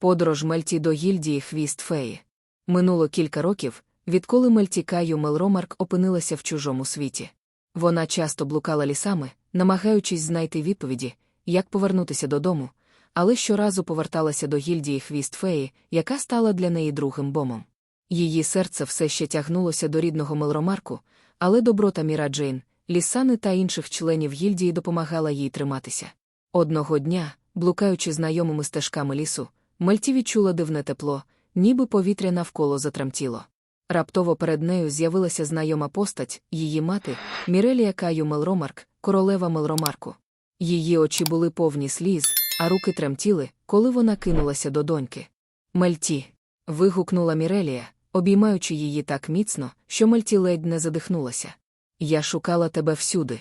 Подорож Мельті до гільдії Хвіст Феї. Минуло кілька років, відколи Мельті Каю Мелромарк опинилася в чужому світі. Вона часто блукала лісами, намагаючись знайти відповіді, як повернутися додому, але щоразу поверталася до гільдії Хвіст Феї, яка стала для неї другим бомом. Її серце все ще тягнулося до рідного Мелромарку, але доброта Міра Джейн, лісани та інших членів гільдії допомагала їй триматися. Одного дня, блукаючи знайомими стежками лісу, Мальті відчула дивне тепло, ніби повітря навколо затремтіло. Раптово перед нею з'явилася знайома постать, її мати, Мірелія Каю Мелромарк, королева Мелромарку. Її очі були повні сліз, а руки тремтіли, коли вона кинулася до доньки. Мальті. вигукнула Мірелія, обіймаючи її так міцно, що Мальті ледь не задихнулася. Я шукала тебе всюди.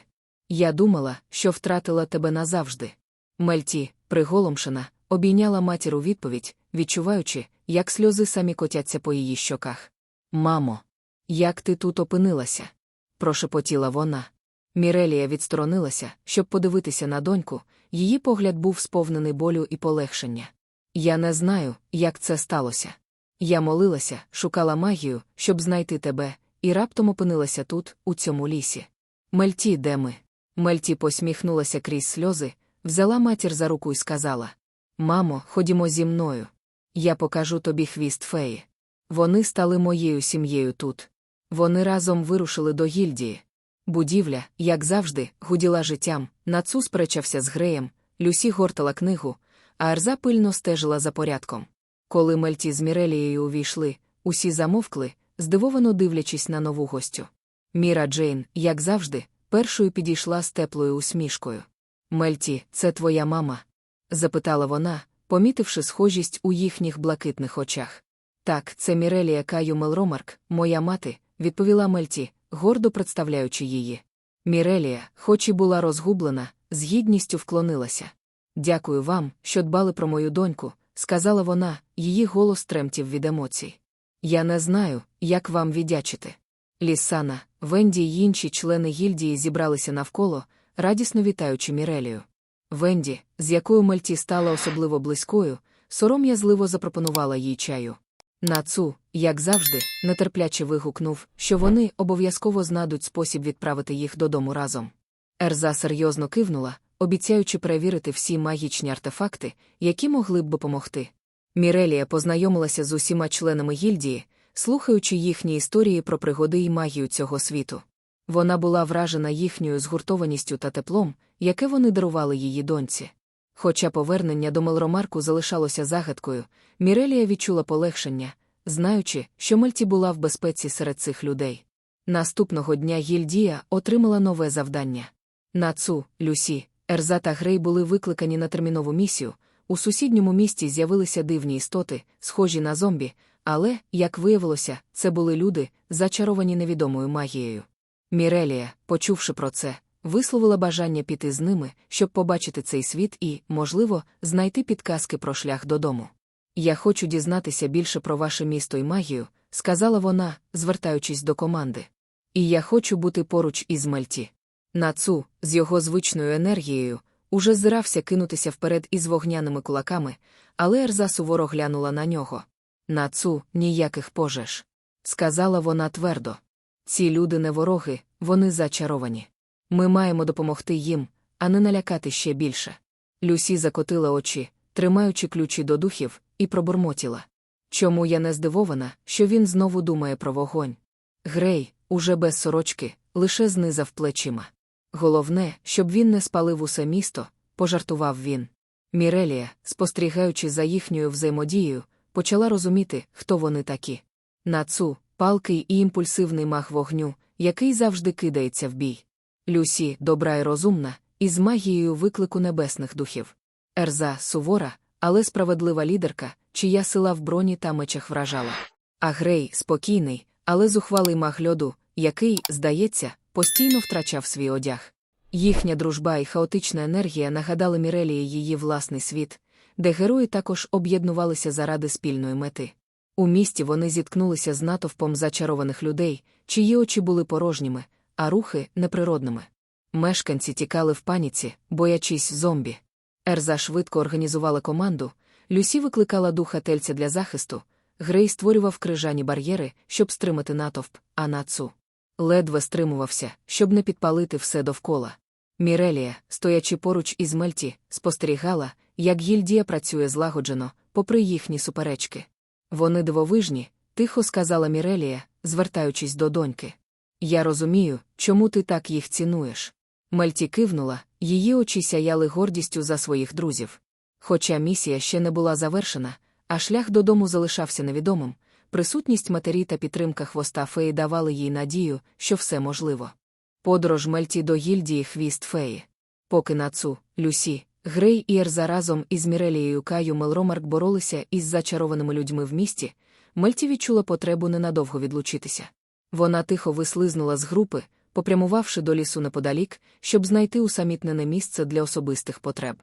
Я думала, що втратила тебе назавжди. Мальті, приголомшена, обійняла матір у відповідь, відчуваючи, як сльози самі котяться по її щоках. Мамо, як ти тут опинилася? прошепотіла вона. Мірелія відсторонилася, щоб подивитися на доньку, її погляд був сповнений болю і полегшення. Я не знаю, як це сталося. Я молилася, шукала магію, щоб знайти тебе, і раптом опинилася тут, у цьому лісі. Мельті, де ми? Мельті посміхнулася крізь сльози, взяла матір за руку і сказала: Мамо, ходімо зі мною. Я покажу тобі хвіст феї. Вони стали моєю сім'єю тут. Вони разом вирушили до гільдії. Будівля, як завжди, гуділа життям, Нацу сперечався з греєм, Люсі гортала книгу, а Арза пильно стежила за порядком. Коли Мельті з Мірелією увійшли, усі замовкли, здивовано дивлячись на нову гостю. Міра Джейн, як завжди, першою підійшла з теплою усмішкою. Мельті, це твоя мама? Запитала вона, помітивши схожість у їхніх блакитних очах. Так, це Мірелія Каю Мелромарк, моя мати, відповіла Мельті, гордо представляючи її. Мірелія, хоч і була розгублена, з гідністю вклонилася. Дякую вам, що дбали про мою доньку, сказала вона, її голос тремтів від емоцій. Я не знаю, як вам віддячити. Лісана, Венді й інші члени гільдії зібралися навколо, радісно вітаючи Мірелію. Венді, з якою Мальті стала особливо близькою, сором'язливо запропонувала їй чаю. Нацу, як завжди, нетерпляче вигукнув, що вони обов'язково знайдуть спосіб відправити їх додому разом. Ерза серйозно кивнула, обіцяючи перевірити всі магічні артефакти, які могли б допомогти. Мірелія познайомилася з усіма членами гільдії, слухаючи їхні історії про пригоди і магію цього світу. Вона була вражена їхньою згуртованістю та теплом, яке вони дарували її доньці. Хоча повернення до Мелромарку залишалося загадкою, Мірелія відчула полегшення, знаючи, що Мальті була в безпеці серед цих людей. Наступного дня гільдія отримала нове завдання. Нацу, Люсі, Ерза та Грей були викликані на термінову місію. У сусідньому місті з'явилися дивні істоти, схожі на зомбі, але, як виявилося, це були люди, зачаровані невідомою магією. Мірелія, почувши про це, висловила бажання піти з ними, щоб побачити цей світ і, можливо, знайти підказки про шлях додому. Я хочу дізнатися більше про ваше місто і магію, сказала вона, звертаючись до команди. І я хочу бути поруч із Мальті. Нацу, з його звичною енергією, уже зирався кинутися вперед із вогняними кулаками, але Ерза суворо глянула на нього. Нацу, ніяких пожеж. Сказала вона твердо. Ці люди не вороги, вони зачаровані. Ми маємо допомогти їм, а не налякати ще більше. Люсі закотила очі, тримаючи ключі до духів, і пробурмотіла. Чому я не здивована, що він знову думає про вогонь? Грей, уже без сорочки, лише знизав плечима. Головне, щоб він не спалив усе місто, пожартував він. Мірелія, спостерігаючи за їхньою взаємодією, почала розуміти, хто вони такі. Нацу, палкий і імпульсивний мах вогню, який завжди кидається в бій. Люсі, добра і розумна, із магією виклику небесних духів. Ерза сувора, але справедлива лідерка, чия сила в броні та мечах вражала. А Грей спокійний, але зухвалий маг льоду, який, здається, постійно втрачав свій одяг. Їхня дружба і хаотична енергія нагадали Мірелії її власний світ, де герої також об'єднувалися заради спільної мети. У місті вони зіткнулися з натовпом зачарованих людей, чиї очі були порожніми, а рухи неприродними. Мешканці тікали в паніці, боячись зомбі. Ерза швидко організувала команду, Люсі викликала духа тельця для захисту, Грей створював крижані бар'єри, щоб стримати натовп, а нацу ледве стримувався, щоб не підпалити все довкола. Мірелія, стоячи поруч із Мельті, спостерігала, як гільдія працює злагоджено, попри їхні суперечки. Вони дивовижні, тихо сказала Мірелія, звертаючись до доньки. Я розумію, чому ти так їх цінуєш. Мельті кивнула, її очі сяяли гордістю за своїх друзів. Хоча місія ще не була завершена, а шлях додому залишався невідомим, присутність матері та підтримка хвоста феї давали їй надію, що все можливо. Подорож Мельті до гільдії хвіст феї. Поки Нацу, Люсі, Грей і Ерза разом із Мірелією Каю Мелромарк боролися із зачарованими людьми в місті, Мельті відчула потребу ненадовго відлучитися. Вона тихо вислизнула з групи, попрямувавши до лісу неподалік, щоб знайти усамітнене місце для особистих потреб.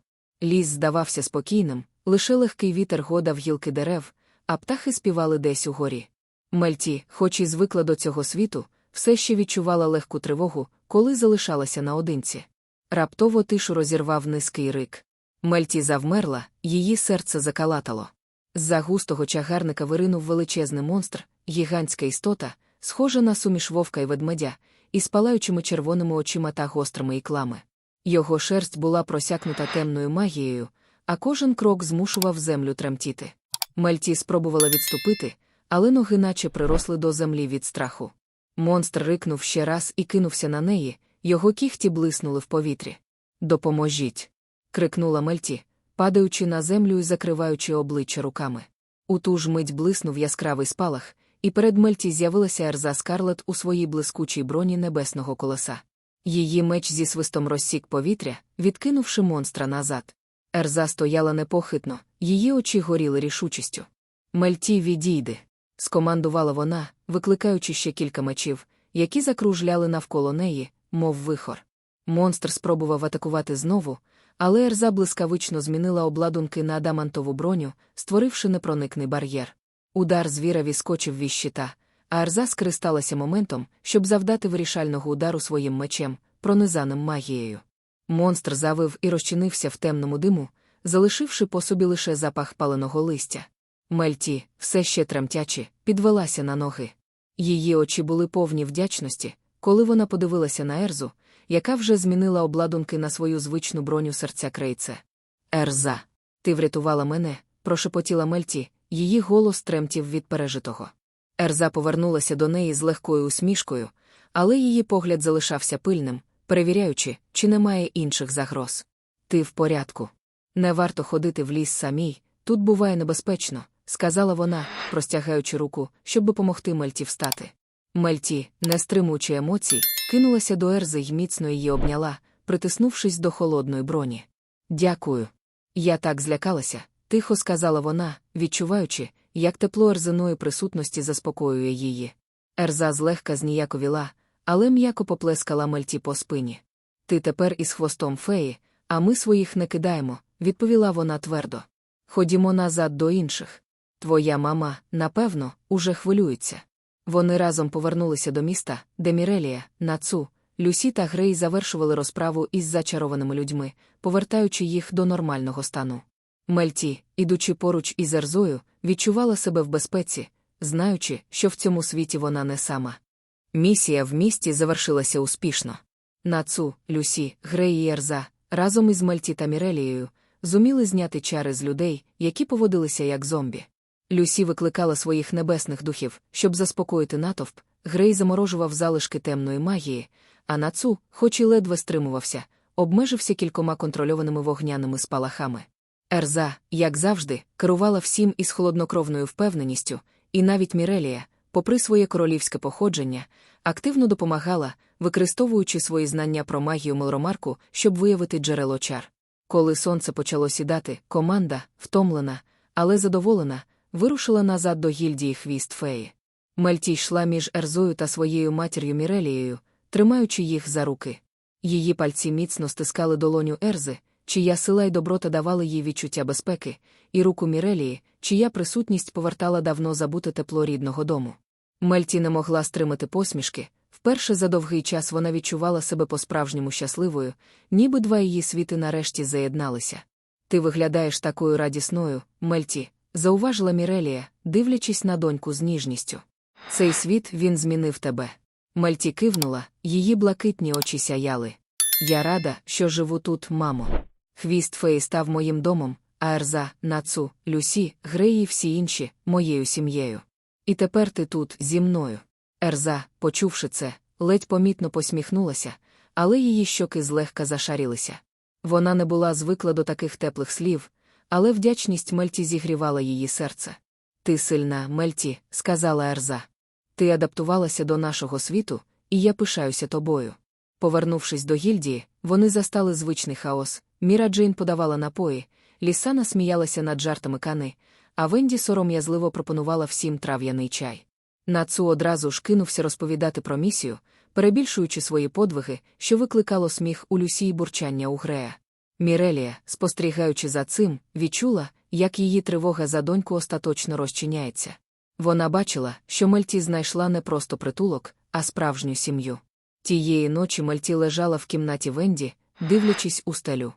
Ліс здавався спокійним, лише легкий вітер годав гілки дерев, а птахи співали десь угорі. Мельті, хоч і звикла до цього світу, все ще відчувала легку тривогу, коли залишалася наодинці. Раптово тишу розірвав низький рик. Мельті завмерла, її серце закалатало. З-за густого чагарника виринув величезний монстр, гігантська істота, схожа на суміш вовка й ведмедя, із палаючими червоними очима та гострими іклами. Його шерсть була просякнута темною магією, а кожен крок змушував землю тремтіти. Мальті спробувала відступити, але ноги наче приросли до землі від страху. Монстр рикнув ще раз і кинувся на неї, його кіхті блиснули в повітрі. Допоможіть. крикнула Мельті, падаючи на землю і закриваючи обличчя руками. У ту ж мить блиснув яскравий спалах, і перед Мельті з'явилася Ерза Скарлет у своїй блискучій броні небесного колеса. Її меч зі свистом розсік повітря, відкинувши монстра назад. Ерза стояла непохитно, її очі горіли рішучістю. Мельті відійди. скомандувала вона, викликаючи ще кілька мечів, які закружляли навколо неї, мов вихор. Монстр спробував атакувати знову, але Ерза блискавично змінила обладунки на адамантову броню, створивши непроникний бар'єр. Удар звіра віскочив віж щита, а Ерза скористалася моментом, щоб завдати вирішального удару своїм мечем, пронизаним магією. Монстр завив і розчинився в темному диму, залишивши по собі лише запах паленого листя. Мельті, все ще тремтячи, підвелася на ноги. Її очі були повні вдячності, коли вона подивилася на Ерзу, яка вже змінила обладунки на свою звичну броню серця крейце. Ерза, ти врятувала мене, прошепотіла Мельті, її голос тремтів від пережитого. Ерза повернулася до неї з легкою усмішкою, але її погляд залишався пильним, перевіряючи, чи немає інших загроз. Ти в порядку. Не варто ходити в ліс самій, тут буває небезпечно, сказала вона, простягаючи руку, щоб допомогти Мельті встати. Мельті, не стримуючи емоцій, кинулася до Ерзи й міцно її обняла, притиснувшись до холодної броні. Дякую. Я так злякалася, тихо сказала вона, відчуваючи, як тепло ерзиної присутності заспокоює її. Ерза злегка зніяковіла, але м'яко поплескала Мельті по спині. Ти тепер із хвостом феї, а ми своїх не кидаємо, відповіла вона твердо. Ходімо назад до інших. Твоя мама, напевно, уже хвилюється. Вони разом повернулися до міста, де Мірелія, Нацу, Люсі та Грей завершували розправу із зачарованими людьми, повертаючи їх до нормального стану. Мельті, ідучи поруч із Ерзою, відчувала себе в безпеці, знаючи, що в цьому світі вона не сама. Місія в місті завершилася успішно. Нацу, Люсі, Грей і Ерза, разом із Мельті та Мірелією, зуміли зняти чари з людей, які поводилися як зомбі. Люсі викликала своїх небесних духів, щоб заспокоїти натовп, Грей заморожував залишки темної магії, а нацу, хоч і ледве стримувався, обмежився кількома контрольованими вогняними спалахами. Ерза, як завжди, керувала всім із холоднокровною впевненістю, і навіть Мірелія, попри своє королівське походження, активно допомагала, використовуючи свої знання про магію Мелромарку, щоб виявити джерело чар. Коли сонце почало сідати, команда, втомлена, але задоволена, вирушила назад до гільдії хвіст феї. Мельті йшла між Ерзою та своєю матір'ю Мірелією, тримаючи їх за руки. Її пальці міцно стискали долоню Ерзи, чия сила й доброта давали їй відчуття безпеки, і руку Мірелії, чия присутність повертала давно забуте тепло рідного дому. Мельті не могла стримати посмішки. Вперше за довгий час вона відчувала себе по-справжньому щасливою, ніби два її світи нарешті заєдналися. Ти виглядаєш такою радісною, Мельті, зауважила Мірелія, дивлячись на доньку з ніжністю. Цей світ він змінив тебе. Мельті кивнула, її блакитні очі сяяли. Я рада, що живу тут, мамо. Хвіст феї став моїм домом, а Ерза, Нацу, Люсі, Греї і всі інші моєю сім'єю. І тепер ти тут зі мною. Ерза, почувши це, ледь помітно посміхнулася, але її щоки злегка зашарілися. Вона не була звикла до таких теплих слів, але вдячність Мельті зігрівала її серце. Ти сильна, Мельті, сказала Ерза. Ти адаптувалася до нашого світу, і я пишаюся тобою. Повернувшись до гільдії, вони застали звичний хаос. Міра Джейн подавала напої, Лісана сміялася над жартами кани, а Венді сором'язливо пропонувала всім трав'яний чай. Нацу одразу ж кинувся розповідати про місію, перебільшуючи свої подвиги, що викликало сміх у Люсі й бурчання у Грея. Мірелія, спостерігаючи за цим, відчула, як її тривога за доньку остаточно розчиняється. Вона бачила, що Мальті знайшла не просто притулок, а справжню сім'ю. Тієї ночі Мальті лежала в кімнаті Венді, дивлячись у стелю.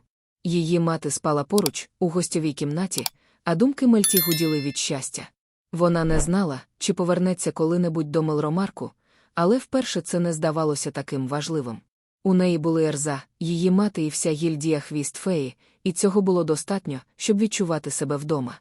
Її мати спала поруч, у гостьовій кімнаті, а думки Мальті гуділи від щастя. Вона не знала, чи повернеться коли-небудь до Мелромарку, але вперше це не здавалося таким важливим. У неї були Ерза, її мати і вся гільдія хвіст феї, і цього було достатньо, щоб відчувати себе вдома.